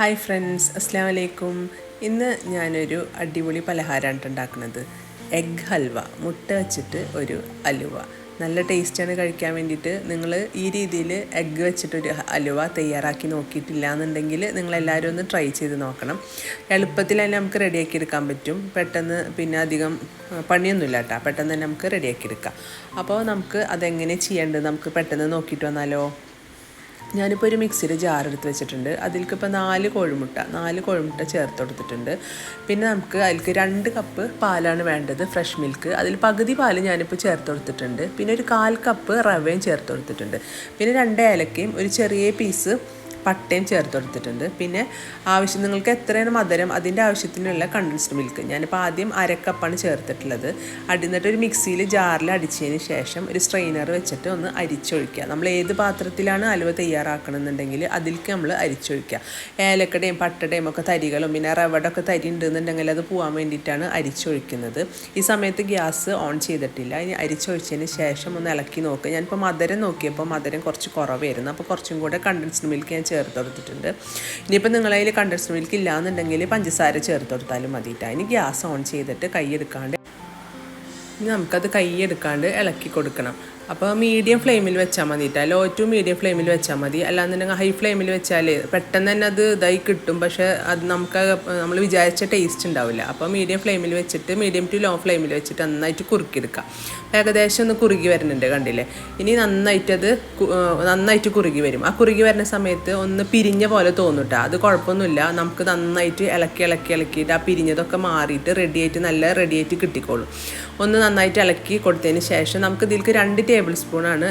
Hi friends അസ്സാം വലൈക്കും ഇന്ന് ഞാനൊരു അടിപൊളി പലഹാരമാണ് ഉണ്ടാക്കുന്നത്. എഗ് ഹൽവ മുട്ട വെച്ചിട്ട് ഒരു അലുവ. നല്ല ടേസ്റ്റാണ് കഴിക്കാൻ വേണ്ടിയിട്ട്. നിങ്ങൾ ഈ രീതിയിൽ എഗ്ഗ് വെച്ചിട്ടൊരു അലുവ തയ്യാറാക്കി നോക്കിയിട്ടില്ല എന്നുണ്ടെങ്കിൽ നിങ്ങളെല്ലാവരും ഒന്ന് ട്രൈ ചെയ്ത് നോക്കണം. എളുപ്പത്തിൽ തന്നെ നമുക്ക് റെഡിയാക്കി എടുക്കാൻ പറ്റും. പെട്ടെന്ന് പിന്നെ അധികം പണിയൊന്നുമില്ല കേട്ടോ. പെട്ടെന്ന് തന്നെ നമുക്ക് റെഡിയാക്കി എടുക്കാം. അപ്പോൾ നമുക്ക് അതെങ്ങനെ ചെയ്യേണ്ടത് നമുക്ക് പെട്ടെന്ന് നോക്കിയിട്ട് വന്നാലോ? ഞാനിപ്പോൾ ഒരു മിക്സിയിൽ ജാർ എടുത്ത് വെച്ചിട്ടുണ്ട്. അതിലേക്ക് ഇപ്പോൾ നാല് കോഴിമുട്ട നാല് കോഴിമുട്ട ചേർത്ത് കൊടുത്തിട്ടുണ്ട്. പിന്നെ നമുക്ക് അതിൽക്ക് രണ്ട് കപ്പ് പാലാണ് വേണ്ടത് ഫ്രഷ് മിൽക്ക്. അതിൽ പകുതി പാൽ ഞാനിപ്പോൾ ചേർത്ത് കൊടുത്തിട്ടുണ്ട്. പിന്നെ ഒരു കാൽ കപ്പ് റവയും ചേർത്ത് കൊടുത്തിട്ടുണ്ട്. പിന്നെ രണ്ട് ഏലക്കയും ഒരു ചെറിയ പീസ് പട്ടയും ചേർത്ത് കൊടുത്തിട്ടുണ്ട്. പിന്നെ ആവശ്യം നിങ്ങൾക്ക് എത്രയാണ് മധുരം അതിന്റെ ആവശ്യത്തിനുള്ള കണ്ടൻസ്ഡ് മിൽക്ക് ഞാനിപ്പോൾ ആദ്യം അരക്കപ്പാണ് ചേർത്തിട്ടുള്ളത്. അടിന്നിട്ട് ഒരു മിക്സിയിൽ ജാറിൽ അടിച്ചതിന് ശേഷം ഒരു സ്ട്രെയിനർ വെച്ചിട്ട് ഒന്ന് അരിച്ചൊഴിക്കുക. നമ്മൾ ഏത് പാത്രത്തിലാണ് അലുവ തയ്യാറാക്കണമെന്നുണ്ടെങ്കിൽ അതിലേക്ക് നമ്മൾ അരിച്ചൊഴിക്കുക. ഏലക്കടയും പട്ടടയും ഒക്കെ തരികളും പിന്നെ റവടൊക്കെ തരി ഉണ്ടെന്നുണ്ടെങ്കിൽ അത് പോകാൻ വേണ്ടിയിട്ടാണ് അരിച്ചൊഴിക്കുന്നത്. ഈ സമയത്ത് ഗ്യാസ് ഓൺ ചെയ്തിട്ടില്ല. ഇനി അരിച്ചൊഴിച്ചതിന് ശേഷം ഒന്ന് ഇളക്കി നോക്കുക ഞാനിപ്പോൾ മധുരം നോക്കിയപ്പോൾ മധുരം കുറച്ച് കുറവായിരുന്നു. അപ്പോൾ കുറച്ചും കൂടെ കണ്ടൻസ്ഡ് മിൽക്ക് ഞാൻ ചേർത്ത് കൊടുത്തിട്ടുണ്ട് ഇനിയിപ്പോൾ നിങ്ങളതിൽ കണ്ടൻസ്ഡ് മിൽക്ക് ഇല്ലാന്നുണ്ടെങ്കിൽ പഞ്ചസാര ചേർത്ത് കൊടുത്താലും മതി ഇനി ഗ്യാസ് ഓൺ ചെയ്തിട്ട് കൈ എടുക്കാണ്ട് നമുക്കത് കൈ എടുക്കാണ്ട് ഇളക്കി കൊടുക്കണം. അപ്പോൾ മീഡിയം ഫ്ലെയിമിൽ വെച്ചാൽ മതി കേട്ടോ ലോ ടു മീഡിയം ഫ്ലെയിമിൽ വെച്ചാൽ മതി. അല്ലാന്നുണ്ടെങ്കിൽ ഹൈ ഫ്ലെയിമിൽ വെച്ചാൽ പെട്ടെന്ന് തന്നെ അത് ഇതായി കിട്ടും. പക്ഷേ അത് നമുക്ക് നമ്മൾ വിചാരിച്ച ടേസ്റ്റ് ഉണ്ടാവില്ല. അപ്പോൾ മീഡിയം ഫ്ലെയിമിൽ വെച്ചിട്ട് മീഡിയം ടു ലോ ഫ്ലെയിമിൽ വെച്ചിട്ട് നന്നായിട്ട് കുറുക്കിയെടുക്കാം. ഏകദേശം ഒന്ന് കുറുകി വരുന്നുണ്ട് കണ്ടില്ലേ? ഇനി നന്നായിട്ട് അത് നന്നായിട്ട് കുറുകി വരും. ആ കുറുകി വരുന്ന സമയത്ത് ഒന്ന് പിരിഞ്ഞ പോലെ തോന്നും കേട്ടോ അത് കുഴപ്പമൊന്നുമില്ല. നമുക്ക് നന്നായിട്ട് ഇളക്കി ഇളക്കി ഇളക്കിയിട്ട് ആ പിരിഞ്ഞതൊക്കെ മാറിയിട്ട് റെഡിയായിട്ട് നല്ല റെഡിയായിട്ട് കിട്ടിക്കോളും. ഒന്ന് നന്നായിട്ട് ഇളക്കി കൊടുത്തതിന് ശേഷം നമുക്ക് ഇതിൽക്ക് രണ്ട് ടേബിൾ സ്പൂണാണ്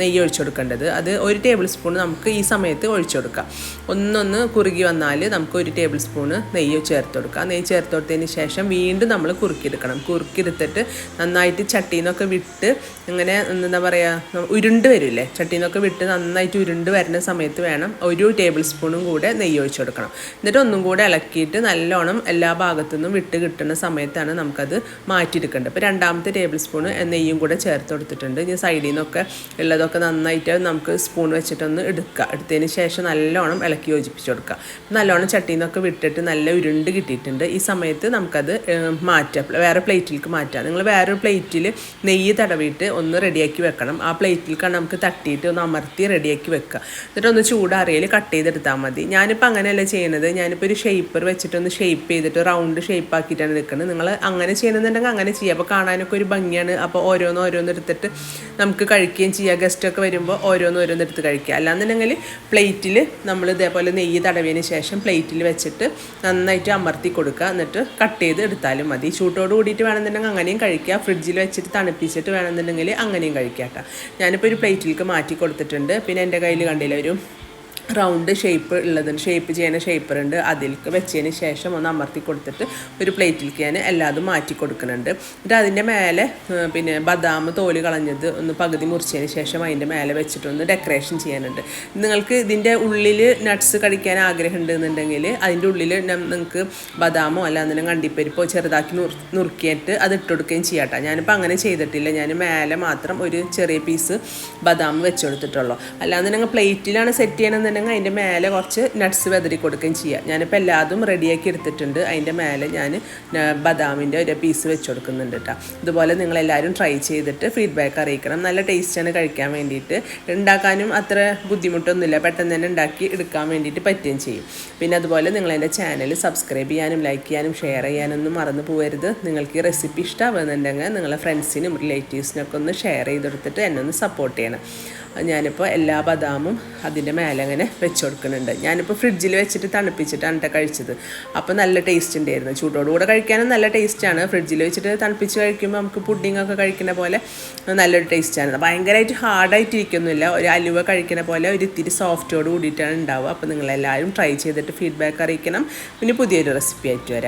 നെയ്യ് ഒഴിച്ചു കൊടുക്കേണ്ടത് അത് ഒരു ടേബിൾ സ്പൂൺ നമുക്ക് ഈ സമയത്ത് ഒഴിച്ചു കൊടുക്കാം ഒന്നൊന്ന് കുറുകി വന്നാൽ നമുക്ക് ഒരു ടേബിൾ സ്പൂണ് നെയ്യ് ചേർത്ത് കൊടുക്കാം നെയ്യ് ചേർത്ത് കൊടുത്തതിന് ശേഷം വീണ്ടും നമ്മൾ കുറുക്കിയെടുക്കണം. കുറുക്കിയെടുത്തിട്ട് നന്നായിട്ട് ചട്ടിയിൽ നിന്നൊക്കെ വിട്ട് ഇങ്ങനെ എന്താ പറയുക ഉരുണ്ട് വരില്ലേ? ചട്ടിയിൽ നിന്നൊക്കെ വിട്ട് നന്നായിട്ട് ഉരുണ്ട് വരുന്ന സമയത്ത് വേണം ഒരു ടേബിൾ സ്പൂണും കൂടെ നെയ്യ് ഒഴിച്ചു കൊടുക്കണം എന്നിട്ട് ഒന്നും കൂടെ ഇളക്കിയിട്ട് നല്ലോണം എല്ലാ ഭാഗത്തു നിന്നും വിട്ട് കിട്ടുന്ന സമയത്താണ് നമുക്കത് മാറ്റിയെടുക്കേണ്ടത്. അപ്പോൾ രണ്ടാമത്തെ ടേബിൾ സ്പൂൺ നെയ്യും കൂടെ ചേർത്ത് കൊടുത്തിട്ടുണ്ട് ഇനി സൈഡിൽ നിന്നൊക്കെ ഉള്ളതൊക്കെ നന്നായിട്ട് നമുക്ക് സ്പൂൺ വെച്ചിട്ടൊന്ന് എടുക്കുക എടുത്തതിന് ശേഷം നല്ലോണം ഇളക്കി യോജിപ്പിച്ച് കൊടുക്കുക നല്ലോണം ചട്ടിയിൽ നിന്നൊക്കെ വിട്ടിട്ട് നല്ല ഉരുണ്ട് കിട്ടിയിട്ടുണ്ട്. ഈ സമയത്ത് നമുക്കത് മാറ്റാം. വേറെ പ്ലേറ്റിലേക്ക് മാറ്റാം. നിങ്ങൾ വേറൊരു പ്ലേറ്റിൽ നെയ്യ് തടവിയിട്ട് ഒന്ന് റെഡിയാക്കി വെക്കണം. ആ പ്ലേറ്റിലേക്കാണ് നമുക്ക് തട്ടിയിട്ട് ഒന്ന് അമർത്തി റെഡിയാക്കി വെക്കുക. എന്നിട്ട് ഒന്ന് ചൂടാറിയൽ കട്ട് ചെയ്തെടുത്താൽ മതി. ഞാനിപ്പോൾ അങ്ങനെയല്ല ചെയ്യുന്നത് ഞാനിപ്പോൾ ഒരു ഷേപ്പർ വെച്ചിട്ടൊന്ന് ഷേപ്പ് ചെയ്തിട്ട് റൗണ്ട് ഷേപ്പ് ആക്കിയിട്ടാണ് നിൽക്കുന്നത് നിങ്ങൾ അങ്ങനെ ചെയ്യണമെന്നുണ്ടെങ്കിൽ അങ്ങനെ ചെയ്യുക അപ്പോൾ കാണാനൊക്കെ ഒരു ഭംഗിയാണ്. അപ്പോൾ ഓരോന്ന് ഓരോന്ന് എടുത്തിട്ട് നമുക്ക് കഴിക്കുകയും ചെയ്യാം. ഗസ്റ്റൊക്കെ വരുമ്പോൾ ഓരോന്ന് എടുത്ത് കഴിക്കുക. അല്ലാന്നുണ്ടെങ്കിൽ പ്ലേറ്റിൽ നമ്മൾ ഇതേപോലെ നെയ്യ് തടവിയതിന് ശേഷം പ്ലേറ്റിൽ വെച്ചിട്ട് നന്നായിട്ട് അമർത്തി കൊടുക്കുക. എന്നിട്ട് കട്ട് ചെയ്ത് എടുത്താലും മതി. ചൂട്ടോട് കൂടിയിട്ട് വേണമെന്നുണ്ടെങ്കിൽ അങ്ങനെയും കഴിക്കുക. ഫ്രിഡ്ജിൽ വെച്ചിട്ട് തണുപ്പിച്ചിട്ട് വേണമെന്നുണ്ടെങ്കിൽ അങ്ങനെയും കഴിക്കാം കേട്ടോ. ഞാനിപ്പോൾ ഒരു പ്ലേറ്റിലേക്ക് മാറ്റി കൊടുത്തിട്ടുണ്ട്. പിന്നെ എന്റെ കയ്യിൽ കണ്ടില്ല ഒരു റൗണ്ട് ഷേപ്പ് ഉള്ളതുണ്ട് ഷേപ്പ് ചെയ്യുന്ന ഷേപ്പർ ഉണ്ട്. അതിലേക്ക് വെച്ചതിന് ശേഷം ഒന്ന് അമർത്തി കൊടുത്തിട്ട് ഒരു പ്ലേറ്റിലേക്ക് ഞാൻ എല്ലാതും മാറ്റി കൊടുക്കുന്നുണ്ട്. എന്നിട്ട് അതിന്റെ മേലെ പിന്നെ ബദാം തോൽ കളഞ്ഞത് ഒന്ന് പകുതി മുറിച്ചതിന് ശേഷം അതിന്റെ മേലെ വെച്ചിട്ടൊന്ന് ഡെക്കറേഷൻ ചെയ്യാനുണ്ട്. നിങ്ങൾക്ക് ഇതിന്റെ ഉള്ളിൽ നട്ട്സ് കഴിക്കാൻ ആഗ്രഹം ഉണ്ടെന്നുണ്ടെങ്കിൽ അതിന്റെ ഉള്ളിൽ നിങ്ങൾക്ക് ബദാമോ അല്ലാന്നുണ്ടെങ്കിൽ കണ്ടിപ്പരിപ്പോ ചെറുതാക്കി നുറു നുറുക്കിയിട്ട് അത് ഇട്ട് കൊടുക്കുകയും ചെയ്യാട്ടോ ഞാനിപ്പോൾ അങ്ങനെ ചെയ്തിട്ടില്ല. ഞാൻ മേലെ മാത്രം ഒരു ചെറിയ പീസ് ബദാം വെച്ച് കൊടുത്തിട്ടുള്ളൂ. അല്ലാന്നുണ്ടെങ്കിൽ പ്ലേറ്റിലാണ് സെറ്റ് ചെയ്യണമെന്നുണ്ടെങ്കിൽ എന്നുണ്ടെങ്കിൽ അതിന്റെ മേലെ കുറച്ച് നട്ട്സ് വെതറി കൊടുക്കുകയും ചെയ്യാം. ഞാനിപ്പോൾ എല്ലാതും റെഡിയാക്കി എടുത്തിട്ടുണ്ട്. അതിന്റെ മേലെ ഞാൻ ബദാമിന്റെ ഒരു പീസ് വെച്ച് കൊടുക്കുന്നുണ്ട് കേട്ടോ ഇതുപോലെ നിങ്ങളെല്ലാവരും ട്രൈ ചെയ്തിട്ട് ഫീഡ്ബാക്ക് അറിയിക്കണം. നല്ല ടേസ്റ്റാണ് കഴിക്കാൻ വേണ്ടിയിട്ട്. ഉണ്ടാക്കാനും അത്ര ബുദ്ധിമുട്ടൊന്നുമില്ല. പെട്ടെന്ന് തന്നെ ഉണ്ടാക്കി എടുക്കാൻ വേണ്ടിയിട്ട് പറ്റുകയും ചെയ്യും. പിന്നെ അതുപോലെ നിങ്ങൾ എന്റെ ചാനൽ സബ്സ്ക്രൈബ് ചെയ്യാനും ലൈക്ക് ചെയ്യാനും ഷെയർ ചെയ്യാനൊന്നും മറന്നു പോകരുത് നിങ്ങൾക്ക് ഈ റെസിപ്പി ഇഷ്ടമാകുന്നുണ്ടെങ്കിൽ നിങ്ങളെ ഫ്രണ്ട്സിനും റിലേറ്റീവ്സിനൊക്കെ ഒന്ന് ഷെയർ ചെയ്തെടുത്തിട്ട് എന്നെ ഒന്ന് സപ്പോർട്ട് ചെയ്യണം. ഞാനിപ്പോൾ എല്ലാ ബദാമും അതിന്റെ മേലെ അങ്ങനെ വെച്ച് കൊടുക്കുന്നുണ്ട്. ഞാനിപ്പോൾ ഫ്രിഡ്ജിൽ വെച്ചിട്ട് തണുപ്പിച്ചിട്ടാണ് കേട്ടോ കഴിച്ചത്. അപ്പോൾ നല്ല ടേസ്റ്റ് ഉണ്ടായിരുന്നു ചൂടോടുകൂടെ കഴിക്കാനും നല്ല ടേസ്റ്റാണ് ഫ്രിഡ്ജിൽ വെച്ചിട്ട് തണുപ്പിച്ച് കഴിക്കുമ്പോൾ നമുക്ക് പുഡിംഗ് ഒക്കെ കഴിക്കുന്ന പോലെ നല്ലൊരു ടേസ്റ്റാണ് ഭയങ്കരമായിട്ട് ഹാർഡായിട്ട് ഇരിക്കുന്നില്ല ഒരു അലുവ കഴിക്കുന്ന പോലെ ഒരു ഇത്തിരി സോഫ്റ്റോട് കൂടിയിട്ടാണ് ഉണ്ടാവുക അപ്പോൾ നിങ്ങളെല്ലാവരും ട്രൈ ചെയ്തിട്ട് ഫീഡ്ബാക്ക് അറിയിക്കണം. പിന്നെ പുതിയൊരു റെസിപ്പി ആയിട്ട് വരാം.